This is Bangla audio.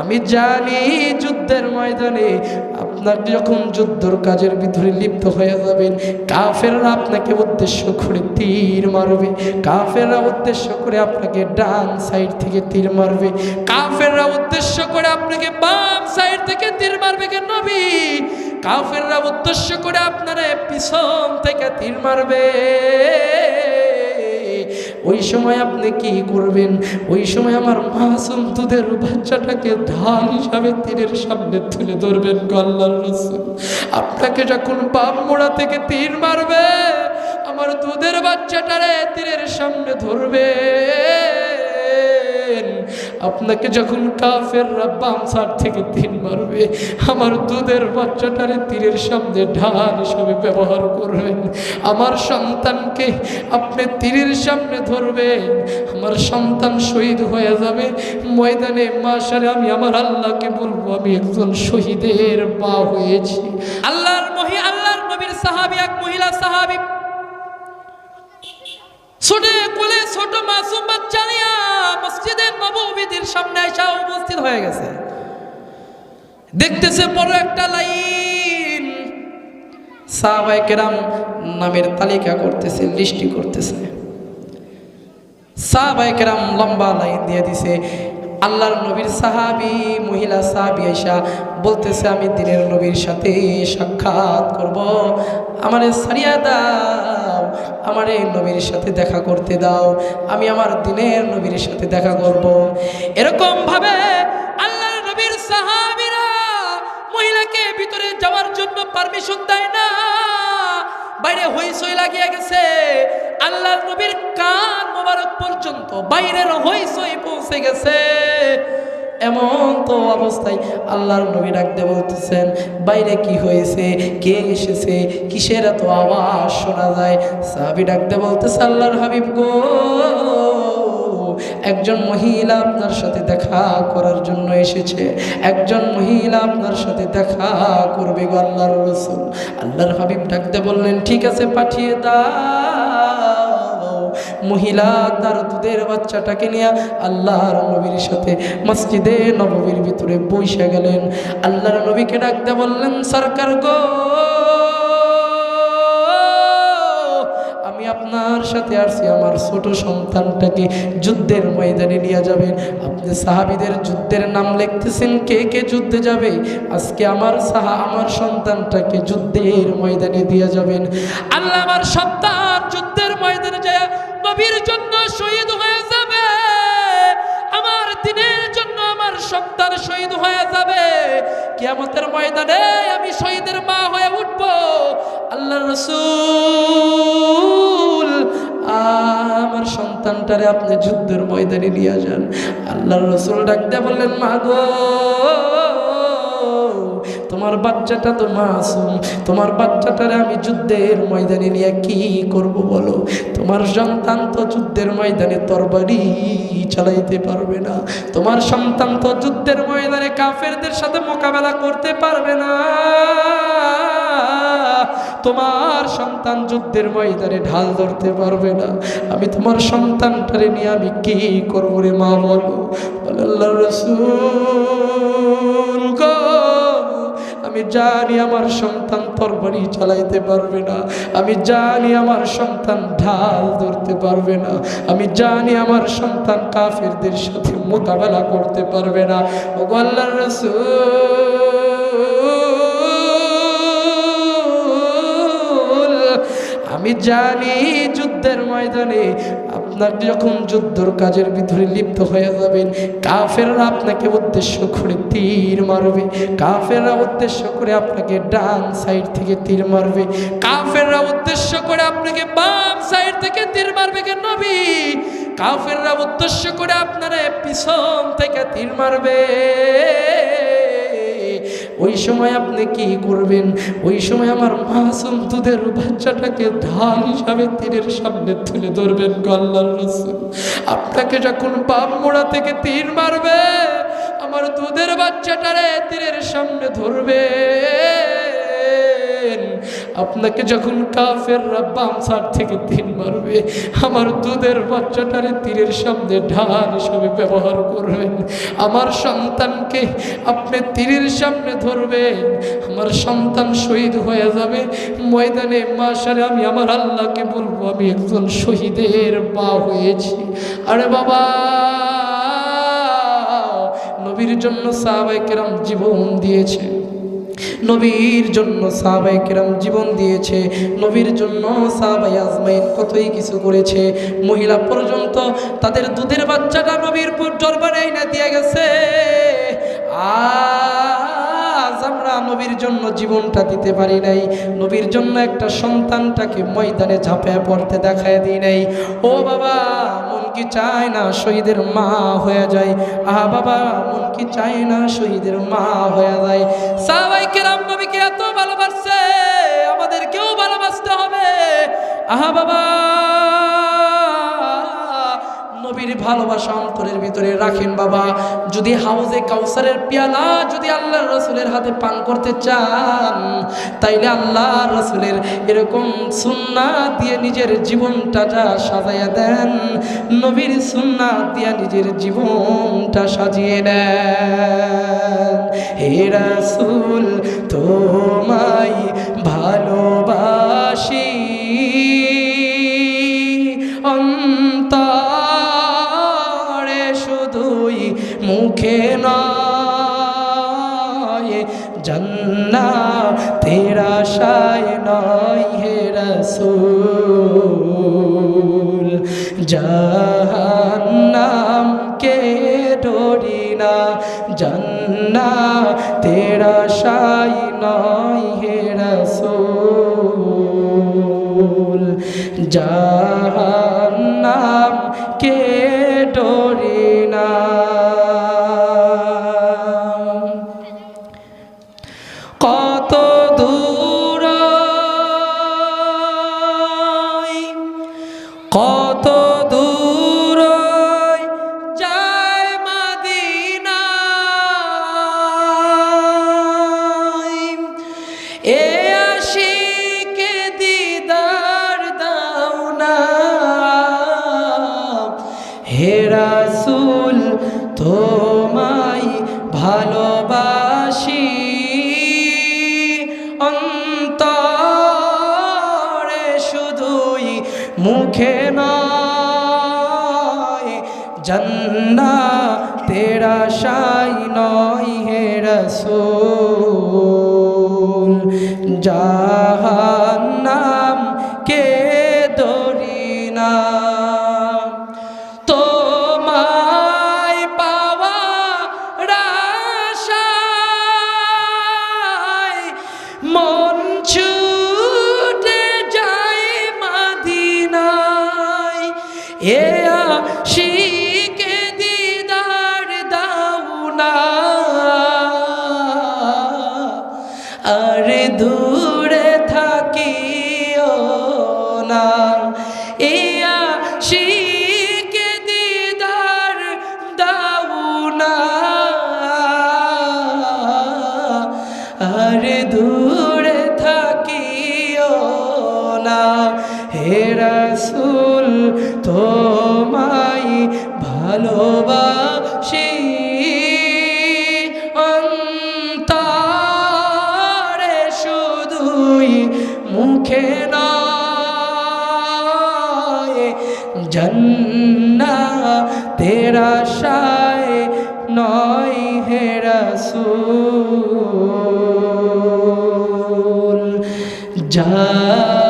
আমি জানি যুদ্ধের ময়দানে আপনার যখন যুদ্ধর কাজের ভিতরে লিপ্ত হয়ে যাবেন, কাফেররা আপনাকে উদ্দেশ্য করে তীর মারবে। কাফেররা উদ্দেশ্য করে আপনাকে ডান সাইড থেকে তীর মারবে। কাফেররা উদ্দেশ্য করে আপনাকে বাম সাইড থেকে তীর মারবে কেন নবী? কাফেররা উদ্দেশ্য করে আপনারে পিছন থেকে তীর মারবে। ওই সময় আপনি কি করবেন? ওই সময় আমার মাসুম দুধের বাচ্চাটাকে ধান হিসাবে তীরের সামনে তুলে ধরবেন গল্লার রসুন আপনাকে যখন বাপ মোড়া থেকে তীর মারবে, আমার দুধের বাচ্চাটারে তীরের সামনে ধরবে। আপনাকে যখন কাফেররা বাম সার থেকে তীর মারবে, আমার দুধের বাচ্চাটারে তীরের সামনে ঢাল হিসাবে ব্যবহার করবেন। আমার সন্তানকে আপনি তীরের সামনে ধরবেন। আমার সন্তান শহীদ হয়ে যাবে। ময়দানে মাসারে আমি আমার আল্লাহকে বলব, আমি একজন শহীদের মা হয়েছি। আল্লাহর মহি, আল্লাহর নবীর সাহাবি এক মহিলা ছোট কোলে ছোট মাসুম বাচ্চা নিয়া মসজিদের নববীদের সামনে এসে উপস্থিত হয়ে গেছে। দেখতেছে বড় একটা লাইন। সাহাবাই কেরাম নামের তালিকা করতেছে, লিস্টি করতেছে। সাহাবাই কেরাম লম্বা লাইন দিয়ে দিছে, আল্লাহর নবীর সাহাবি, মহিলা সাহাবি আইসা বলতেছে, আমি দিনের নবীর সাথে সাক্ষাৎ করব। আমারে সারিয়া দাও। আমার এই নবীর সাথে দেখা করতে দাও। আমি আমার দিনের নবীর সাথে দেখা করব। এরকম ভাবে আল্লাহর নবীর সাহাবীরা মহিলাকে ভিতরে যাওয়ার জন্য পারমিশন দেয় না। বাইরে হইসই লাগিয়ে গেছে। আল্লাহর নবীর কান মোবারক পর্যন্ত বাইরের হইসই পৌঁছে গেছে। এমন তো অবস্থায় আল্লাহর নবী ডাকতে বলতেছেন, বাইরে কি হয়েছে? কে এসেছে? কিসের এত আওয়াজ শোনা যায়? সাহাবি ডাকতে বলতেছে, আল্লাহর হাবিব গো, একজন মহিলা আপনার সাথে দেখা করার জন্য এসেছে। একজন মহিলা আপনার সাথে দেখা করবে গো আল্লাহর রসুল। আল্লাহর হাবিব ডাকতে বললেন, ঠিক আছে, পাঠিয়ে দাও। মহিলা তার দুধের বাচ্চাটাকে নিয়ে আল্লাহর নবীর সাথে মসজিদে নববীর ভিতরে বসে গেলেন। আল্লাহর নবীকে ডাকতে বললেন, সরকার গো, আমি আপনার সাথে আসছি আমার ছোট সন্তানটাকে যুদ্ধের ময়দানে নিয়ে যাবেন। আপনি সাহাবিদের যুদ্ধের নাম লিখতেছেন, কে কে যুদ্ধে যাবে? আজকে আমার সাহা, আমার সন্তানটাকে যুদ্ধের ময়দানে দিয়ে যাবেন। আল্লাহ আমার সন্তান যুদ্ধের ময়দানে যায় নবীর জন্য শহীদ হয়ে যাবে। আমার দিনের জন্য আমার সন্তান শহীদ হয়ে যাবে। কিয়ামতের ময়দানে আমি শহীদের মা হয়ে উঠব। আল্লাহ রসুল, আমার সন্তানটারে আপনি যুদ্ধের ময়দানে নিয়ে যান। আল্লাহ রসুল ডাকতে বললেন, মা গো তোমার বাচ্চাটা তো মাসুম, তোমার বাচ্চাটারে আমি যুদ্ধের ময়দানে নিয়ে কি করব বলো? তোমার সন্তান তো যুদ্ধের ময়দানে তরবারি চালাইতে পারবে না। তোমার সন্তান তো যুদ্ধের ময়দানে কাফেরদের সাথে মোকাবেলা করতে পারবে না। তোমার সন্তান যুদ্ধের ময়দানে ঢাল ধরতে পারবে না। আমি তোমার সন্তানটারে নিয়ে আমি কি করব রে মা বলো? আল্লাহ রসুল। আমি জানি আমার সন্তান তরবারি চালাইতে পারবে না। আমি জানি আমার সন্তান ঢাল ধরতে পারবে না। আমি জানি আমার সন্তান কাফেরদের সাথে মোকাবেলা করতে পারবে না। ও আল্লাহ রসুল, আমি জানি যুদ্ধের ময়দানে আপনার যখন যুদ্ধর কাজের ভিতরে লিপ্ত হয়ে যাবেন, কাফেররা আপনাকে উদ্দেশ্য করে তীর মারবে। কাফেররা উদ্দেশ্য করে আপনাকে ডান সাইড থেকে তীর মারবে। কাফেররা উদ্দেশ্য করে আপনাকে বাম সাইড থেকে তীর মারবে কেন নবী? কাফেররা উদ্দেশ্য করে আপনারা পিছন থেকে তীর মারবে। ওই সময় আপনি কি করবেন? ওই সময় আমার মাসুম দুধের বাচ্চাটাকে ঢাল হিসাবে তীরের সামনে তুলে ধরবেন গল্লার রসুল। আপনাকে যখন পাপ মোড়া থেকে তীর মারবে, আমার দুধের বাচ্চাটারে তীরের সামনে ধরবে। আপনাকে যখন কাফেররা বাম সার থেকে তীর মারবে, আমার দুধের বাচ্চাটারে তীরের সামনে ঢাল হিসাবে ব্যবহার করবেন। আমার সন্তানকে আপনি তীরের সামনে ধরবেন। আমার সন্তান শহীদ হয়ে যাবে। ময়দানে মাসারে আমি আমার আল্লাহকে বলব, আমি একজন শহীদের মা হয়েছি। আরে বাবা! নবীর জন্য সাহাবাই কেরাম জীবন দিয়েছে। নবীর জন্য সাহাবাই কেরাম জীবন দিয়েছে, নবীর জন্য সাহাবাই আজমাইন কতই কিছু করেছে। মহিলা পর্যন্ত তাদের দুধের বাচ্চাটা নবীর দরবারে এনে দিয়ে গেছে। আজ আমরা নবীর জন্য জীবনটা দিতে পারি নাই। নবীর জন্য একটা সন্তানটাকে ময়দানে ঝাঁপিয়ে পড়তে দেখায় দিই নাই। ও বাবা, মন কি চায় না শহীদের মা হয়ে যায়? আহা বাবা, মন কি চায় না শহীদের মা হয়ে যায়? সাহাবাই নবীকে এত ভালোবাসছে, আমাদেরকেও ভালোবাসতে হবে। আহা বাবা, নবীর ভালোবাসা অন্তরের ভিতরে রাখেন বাবা। যদি হাউজে কাউসারের পেয়ালা যদি আল্লাহ রসুলের হাতে পান করতে চান, তাইলে আল্লাহ রসুলের এরকম সুন্না দিয়ে নিজের জীবনটা সাজাইয়া দেন, নবীর সুন্না দিয়ে নিজের জীবনটা সাজিয়ে নেন। হে রাসুল, তোমায় ভালোবাসি। অন্তরে শুধুই মুখে নয় জন্না তেরা শায় নয় হে রসুল। জাহান্নাম কে ডরি না জন্না তেরা সাই নয় হে রসুল। জাহান্নাম কে ডরি না। রাসূল তোমায় ভালোবাসি। অন্তরে শুধুই মুখে নয় জন্না তেরা শাই নয় হে রসুল। জাহান্নাম এ শিকে ভালোবাসি অন্তরে শুধুই মুখে নয় জন্না তেরা শায় নয় হে রসুল জাহান্নাম